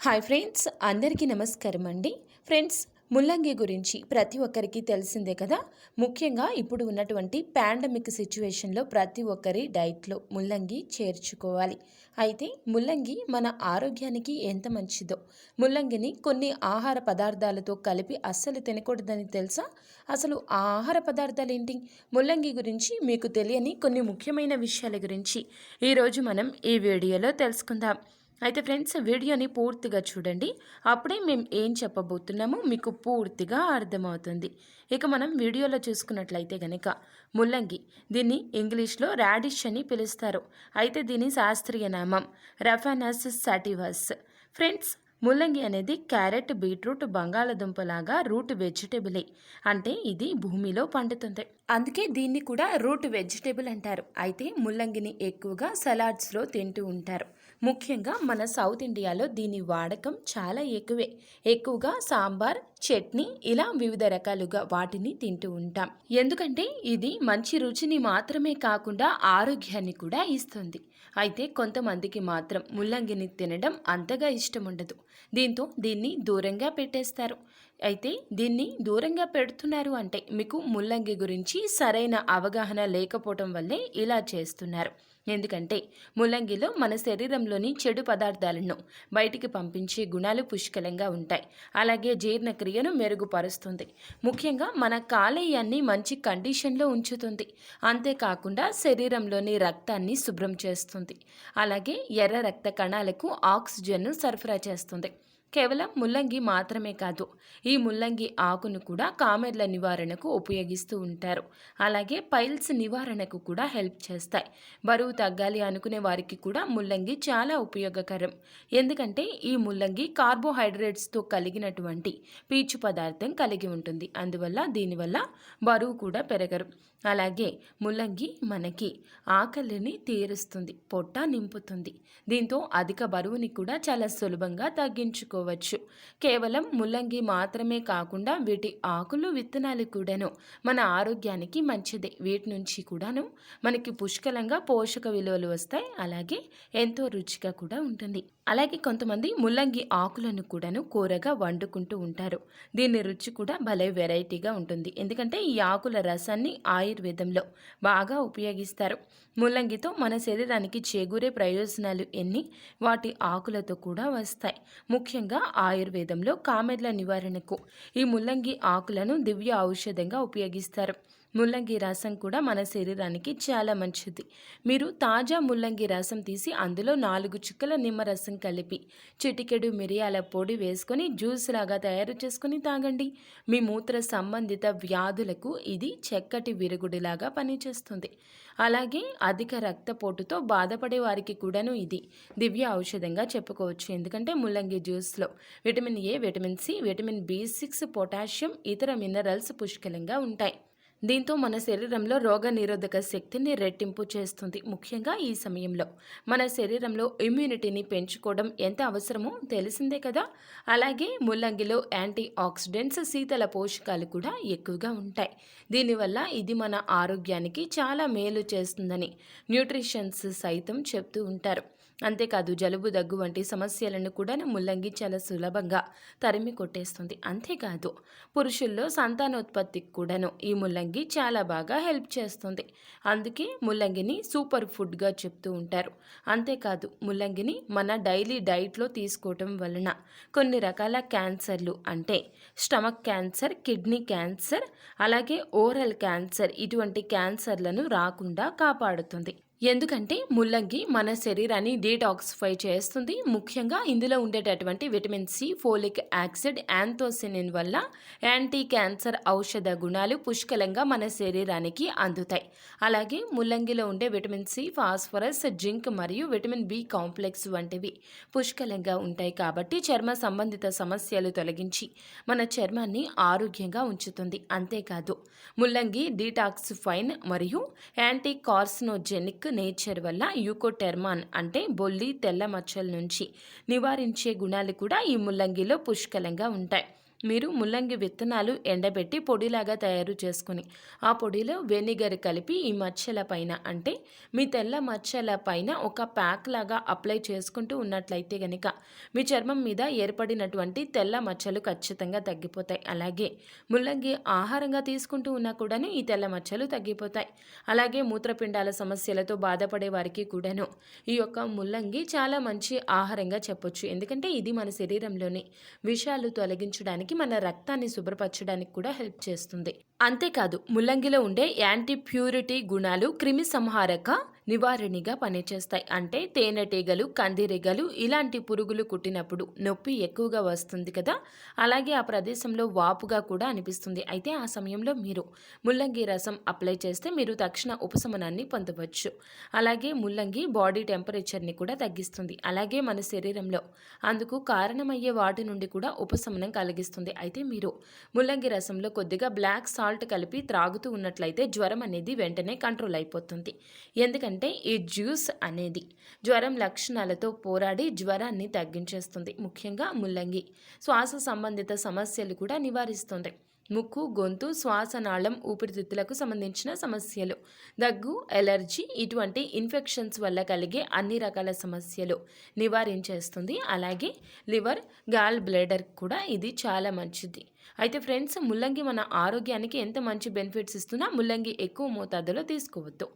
Hi friends అందరికీ నమస్కారం అండి. ఫ్రెండ్స్ ముల్లంగి గురించి ప్రతి ఒక్కరికి తెలిసిందే కదా? ముఖ్యంగా ఇప్పుడు ఉన్నటువంటి పాండమిక్ సిచ్యువేషన్లో ప్రతి ఒక్కరి డైట్లో ముల్లంగి చేర్చుకోవాలి. అయితే ముల్లంగి మన ఆరోగ్యానికి ఎంత మంచిదో? ముల్లంగిని కొన్ని ఆహార పదార్థాలతో కలిపి అస్సలు తినకూడదని తెలుసా? అసలు ఆ ఆహార పదార్థాలు ఏంటి? ముల్లంగి గురించి మీకు తెలియని కొన్ని ముఖ్యమైన విషయాల గురించి ఈరోజు మనం ఈ వీడియోలో తెలుసుకుందాం. అయితే ఫ్రెండ్స్ వీడియోని పూర్తిగా చూడండి. అప్పుడే మేము ఏం చెప్పబోతున్నామో మీకు పూర్తిగా అర్థమవుతుంది. ఇక మనం వీడియోలో చూసుకున్నట్లయితే గనక ముల్లంగి దీన్ని ఇంగ్లీష్లో రాడిష్ అని పిలుస్తారు. అయితే దీని శాస్త్రీయ నామం రఫానస్ సాటివస్. ఫ్రెండ్స్ ముల్లంగి అనేది క్యారెట్ బీట్రూట్ బంగాళదుంపలాగా రూట్ వెజిటేబులే. అంటే ఇది భూమిలో పండుతుంది. అందుకే దీన్ని కూడా రూట్ వెజిటేబుల్ అంటారు. అయితే ముల్లంగిని ఎక్కువగా సలాడ్స్లో తింటూ ఉంటారు. ముఖ్యంగా మన సౌత్ ఇండియాలో దీని వాడకం చాలా ఎక్కువే. ఎక్కువగా సాంబార్ చట్నీ ఇలా వివిధ రకాలుగా వాటిని తింటూ ఉంటాం. ఎందుకంటే ఇది మంచి రుచిని మాత్రమే కాకుండా ఆరోగ్యాన్ని కూడా ఇస్తుంది. అయితే కొంతమందికి మాత్రం ముల్లంగిని తినడం అంతగా ఇష్టం ఉండదు దీంతో దీన్ని దూరంగా పెట్టేస్తారు. అయితే దీన్ని దూరంగా పెడుతున్నారు అంటే మీకు ముల్లంగి గురించి సరైన అవగాహన లేకపోవటం వల్లే ఇలా చేస్తున్నారు. ఎందుకంటే ముల్లంగిలో మన శరీరంలోని చెడు పదార్థాలను బయటికి పంపించే గుణాలు పుష్కలంగా ఉంటాయి. అలాగే జీర్ణక్రియను మెరుగుపరుస్తుంది. ముఖ్యంగా మన కాలేయాన్ని మంచి కండిషన్లో ఉంచుతుంది. అంతేకాకుండా శరీరంలోని రక్తాన్ని శుభ్రం చేస్తుంది. అలాగే ఎర్ర రక్త కణాలకు ఆక్సిజన్ను సరఫరా చేస్తుంది. కేవలం ముల్లంగి మాత్రమే కాదు ఈ ముల్లంగి ఆకును కూడా కామెర్ల నివారణకు ఉపయోగిస్తూ ఉంటారు. అలాగే పైల్స్ నివారణకు కూడా హెల్ప్ చేస్తాయి. బరువు తగ్గాలి అనుకునే వారికి కూడా ముల్లంగి చాలా ఉపయోగకరం. ఎందుకంటే ఈ ముల్లంగి కార్బోహైడ్రేట్స్తో కలిగినటువంటి పీచు పదార్థం కలిగి ఉంటుంది. అందువల్ల దీనివల్ల బరువు కూడా పెరగరు. అలాగే ముల్లంగి మనకి ఆకలిని తీరుస్తుంది పొట్ట నింపుతుంది. దీంతో అధిక బరువుని కూడా చాలా సులభంగా తగ్గించుకో చేసుకోవచ్చు. కేవలం ముల్లంగి మాత్రమే కాకుండా వీటి ఆకులు విత్తనాలు కూడాను మన ఆరోగ్యానికి మంచిదే. వీటి నుంచి కూడాను మనకి పుష్కలంగా పోషక విలువలు వస్తాయి. అలాగే ఎంతో రుచిగా కూడా ఉంటుంది. అలాగే కొంతమంది ముల్లంగి ఆకులను కూడాను కూరగా వండుకుంటూ ఉంటారు. దీని రుచి కూడా భలే వెరైటీగా ఉంటుంది. ఎందుకంటే ఈ ఆకుల రసాన్ని ఆయుర్వేదంలో బాగా ఉపయోగిస్తారు. ముల్లంగితో మన శరీరానికి చేకూరే ప్రయోజనాలు ఎన్ని? వాటి ఆకులతో కూడా వస్తాయి. ముఖ్యంగా ఆయుర్వేదంలో కామెర్ల నివారణకు ఈ ముల్లంగి ఆకులను దివ్య ఔషధంగా ఉపయోగిస్తారు. ముల్లంగి రసం కూడా మన శరీరానికి చాలా మంచిది. మీరు తాజా ముల్లంగి రసం తీసి అందులో నాలుగు చుక్కల నిమ్మరసం కలిపి చిటికెడు మిరియాల పొడి వేసుకొని జ్యూస్ లాగా తయారు చేసుకొని తాగండి. మీ మూత్ర సంబంధిత వ్యాధులకు ఇది చక్కటి విరుగుడిలాగా పనిచేస్తుంది. అలాగే అధిక రక్తపోటుతో బాధపడే వారికి కూడాను ఇది దివ్య ఔషధంగా చెప్పుకోవచ్చు. ఎందుకంటే ముల్లంగి జ్యూస్లో vitamin A vitamin C vitamin B six potassium ఇతర మినరల్స్ పుష్కలంగా ఉంటాయి. దీంతో మన శరీరంలో రోగ నిరోధక శక్తిని రెట్టింపు చేస్తుంది ముఖ్యంగా ఈ సమయంలో. మన శరీరంలో ఇమ్యూనిటీని పెంచుకోవడం ఎంత అవసరమో తెలిసిందే కదా? అలాగే ముల్లంగిలో యాంటీ ఆక్సిడెంట్స్ శీతల పోషకాలు కూడా ఎక్కువగా ఉంటాయి. దీనివల్ల ఇది మన ఆరోగ్యానికి చాలా మేలు చేస్తుందని న్యూట్రిషన్స్ సైతం చెప్తూ ఉంటారు. అంతేకాదు జలుబు దగ్గు వంటి సమస్యలను కూడా ముల్లంగి చాలా సులభంగా తరిమి కొట్టేస్తుంది. అంతేకాదు పురుషుల్లో సంతానోత్పత్తికి కూడాను ఈ ముల్లంగి చాలా బాగా హెల్ప్ చేస్తుంది. అందుకే ముల్లంగిని సూపర్ ఫుడ్గా చెప్తూ ఉంటారు. అంతేకాదు ముల్లంగిని మన డైలీ డైట్లో తీసుకోవటం వలన కొన్ని రకాల క్యాన్సర్లు అంటే స్టమక్ క్యాన్సర్ కిడ్నీ క్యాన్సర్ అలాగే ఓరల్ క్యాన్సర్ ఇటువంటి క్యాన్సర్లను రాకుండా కాపాడుతుంది. ఎందుకంటే ముల్లంగి మన శరీరాన్ని డీటాక్సిఫై చేస్తుంది. ముఖ్యంగా ఇందులో ఉండేటటువంటి vitamin C folic acid anthocyanin వల్ల యాంటీ క్యాన్సర్ ఔషధ గుణాలు పుష్కలంగా మన శరీరానికి అందుతాయి. అలాగే ముల్లంగిలో ఉండే విటమిన్ సి ఫాస్ఫరస్ జింక్ మరియు విటమిన్ బి కాంప్లెక్స్ వంటివి పుష్కలంగా ఉంటాయి కాబట్టి చర్మ సంబంధిత సమస్యలు తొలగించి మన చర్మాన్ని ఆరోగ్యంగా ఉంచుతుంది. అంతేకాదు ముల్లంగి డీటాక్సిఫైన్ మరియు యాంటీ కార్సినోజెనిక్ నేచర్ వల్ల యూకోటెర్మాన్ అంటే బొల్లి తెల్ల మచ్చల నుంచి నివారించే గుణాలు కూడా ఈ ముల్లంగిలో పుష్కలంగా ఉంటాయి. మీరు ముల్లంగి విత్తనాలు ఎండబెట్టి పొడిలాగా తయారు చేసుకుని ఆ పొడిలో వెనిగర్ కలిపి ఈ మచ్చల పైన అంటే మీ తెల్ల మచ్చల పైన ఒక ప్యాక్ లాగా అప్లై చేసుకుంటూ ఉన్నట్లయితే గనుక మీ చర్మం మీద ఏర్పడినటువంటి తెల్ల మచ్చలు ఖచ్చితంగా తగ్గిపోతాయి. అలాగే ముల్లంగి ఆహారంగా తీసుకుంటూ ఉన్నా కూడాను ఈ తెల్ల మచ్చలు తగ్గిపోతాయి. అలాగే మూత్రపిండాల సమస్యలతో బాధపడే వారికి కూడాను ఈ యొక్క ముల్లంగి చాలా మంచి ఆహారంగా చెప్పొచ్చు. ఎందుకంటే ఇది మన శరీరంలోని విషాలు తొలగించడానికి మన రక్తాన్ని శుభ్రపరచడానికి కూడా హెల్ప్ చేస్తుంది. అంతేకాదు ముల్లంగిలో ఉండే యాంటీ ప్యూరిటీ గుణాలు క్రిమి సంహారక నివారణిగా పనిచేస్తాయి. అంటే తేనెటీగలు కందిరీగలు ఇలాంటి పురుగులు కుట్టినప్పుడు నొప్పి ఎక్కువగా వస్తుంది కదా? అలాగే ఆ ప్రదేశంలో వాపుగా కూడా అనిపిస్తుంది. అయితే ఆ సమయంలో మీరు ముల్లంగి రసం అప్లై చేస్తే మీరు తక్షణ ఉపశమనాన్ని పొందవచ్చు. అలాగే ముల్లంగి బాడీ టెంపరేచర్ని కూడా తగ్గిస్తుంది. అలాగే మన శరీరంలో అందుకు కారణమయ్యే వాటి నుండి కూడా ఉపశమనం కలిగిస్తుంది. అయితే మీరు ముల్లంగి రసంలో కొద్దిగా బ్లాక్ సాల్ట్ కలిపి త్రాగుతూ ఉన్నట్లయితే జ్వరం అనేది వెంటనే కంట్రోల్ అయిపోతుంది. ఎందుకంటే ఈ జ్యూస్ అనేది జ్వరం లక్షణాలతో పోరాడి జ్వరాన్ని తగ్గించేస్తుంది. ముఖ్యంగా ముల్లంగి. శ్వాస సంబంధిత సమస్యలు కూడా నివారిస్తుంది. ముక్కు గొంతు శ్వాసనాళం ఊపిరితిత్తులకు సంబంధించిన సమస్యలు. దగ్గు ఎలర్జీ ఇటువంటి ఇన్ఫెక్షన్స్ వల్ల కలిగే అన్ని రకాల సమస్యలు నివారించేస్తుంది. అలాగే లివర్ గాల్ బ్లేడర్ కూడా ఇది చాలా మంచిది. అయితే ఫ్రెండ్స్ ముల్లంగి మన ఆరోగ్యానికి ఎంత మంచి బెనిఫిట్స్ ఇస్తున్నా ముల్లంగి ఎక్కువ మోతాదులో తీసుకోవద్దు.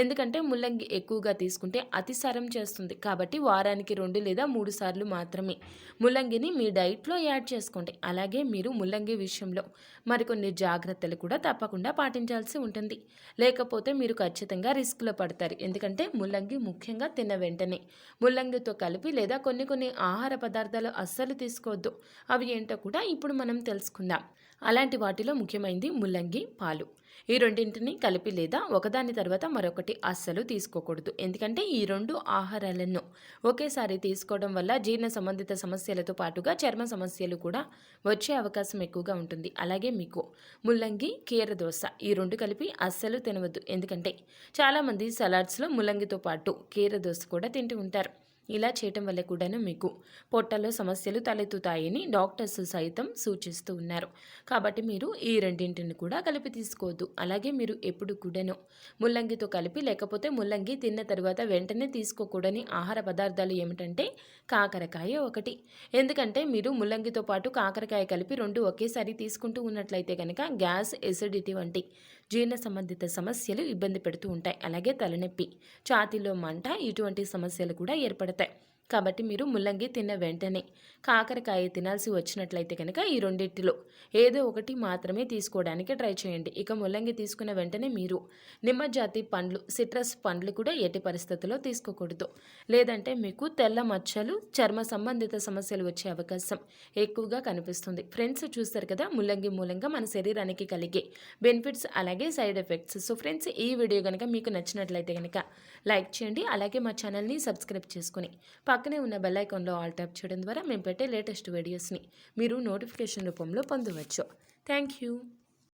ఎందుకంటే ముల్లంగి ఎక్కువగా తీసుకుంటే అతిసారం చేస్తుంది. కాబట్టి వారానికి రెండు లేదా మూడు సార్లు మాత్రమే ముల్లంగిని మీ డైట్లో యాడ్ చేసుకోండి. అలాగే మీరు ముల్లంగి విషయంలో మరికొన్ని జాగ్రత్తలు కూడా తప్పకుండా పాటించాల్సి ఉంటుంది. లేకపోతే మీరు ఖచ్చితంగా రిస్క్లో పడతారు. ఎందుకంటే ముల్లంగి ముఖ్యంగా తిన్న వెంటనే ముల్లంగితో కలిపి లేదా కొన్ని కొన్ని ఆహార పదార్థాలు అస్సలు తీసుకోవద్దు. అవి ఏంటో కూడా ఇప్పుడు మనం తెలుసుకుందాం అలాంటి వాటిలో ముఖ్యమైనది ముల్లంగి పాలు. ఈ రెండింటిని కలిపి లేదా ఒకదాని తర్వాత మరొకటి అస్సలు తీసుకోకూడదు. ఎందుకంటే ఈ రెండు ఆహారాలను ఒకేసారి తీసుకోవడం వల్ల జీర్ణ సంబంధిత సమస్యలతో పాటుగా చర్మ సమస్యలు కూడా వచ్చే అవకాశం ఎక్కువగా ఉంటుంది. అలాగే మీకు ముల్లంగి కీర దోశ ఈ రెండు కలిపి అస్సలు తినవద్దు. ఎందుకంటే చాలామంది సలాడ్స్లో ముల్లంగితో పాటు కీర దోశ కూడా తింటూ ఉంటారు. ఇలా చేయటం వల్ల కూడాను మీకు పొట్టలో సమస్యలు తలెత్తుతాయని డాక్టర్స్ సైతం సూచిస్తూ ఉన్నారు. కాబట్టి మీరు ఈ రెండింటిని కూడా కలిపి తీసుకోవద్దు. అలాగే మీరు ఎప్పుడు కూడాను ముల్లంగితో కలిపి లేకపోతే ముల్లంగి తిన్న తర్వాత వెంటనే తీసుకోకూడని ఆహార పదార్థాలు ఏమిటంటే కాకరకాయ ఒకటి. ఎందుకంటే మీరు ముల్లంగితో పాటు కాకరకాయ కలిపి రెండు ఒకేసారి తీసుకుంటూ ఉన్నట్లయితే కనుక గ్యాస్ ఎసిడిటీ వంటి జీర్ణ సంబంధిత సమస్యలు ఇబ్బంది పెడుతూ ఉంటాయి. అలాగే తలనొప్పి ఛాతీలో మంట ఇటువంటి సమస్యలు కూడా ఏర్పడతాయి. até. కాబట్టి మీరు ముల్లంగి తిన్న వెంటనే కాకరకాయ తినాల్సి వచ్చినట్లయితే కనుక ఈ రెండింటిలో ఏదో ఒకటి మాత్రమే తీసుకోవడానికి ట్రై చేయండి. ఇక ముల్లంగి తీసుకున్న వెంటనే మీరు నిమ్మజాతి పండ్లు సిట్రస్ పండ్లు కూడా ఎట్టి పరిస్థితుల్లో తీసుకోకూడదు. లేదంటే మీకు తెల్ల మచ్చలు చర్మ సంబంధిత సమస్యలు వచ్చే అవకాశం ఎక్కువగా కనిపిస్తుంది. ఫ్రెండ్స్ చూస్తారు కదా ముల్లంగి మూలంగా మన శరీరానికి కలిగే బెనిఫిట్స్ అలాగే సైడ్ ఎఫెక్ట్స్. సో ఫ్రెండ్స్ ఈ వీడియో కనుక మీకు నచ్చినట్లయితే కనుక లైక్ చేయండి. అలాగే మా ఛానల్ని సబ్స్క్రైబ్ చేసుకుని పక్కనే ఉన్న బెల్ ఐకాన్లో ఆల్ ట్యాప్ చేయడం ద్వారా మేము పెట్టే లేటెస్ట్ వీడియోస్ని మీరు నోటిఫికేషన్ రూపంలో పొందవచ్చు. Thank you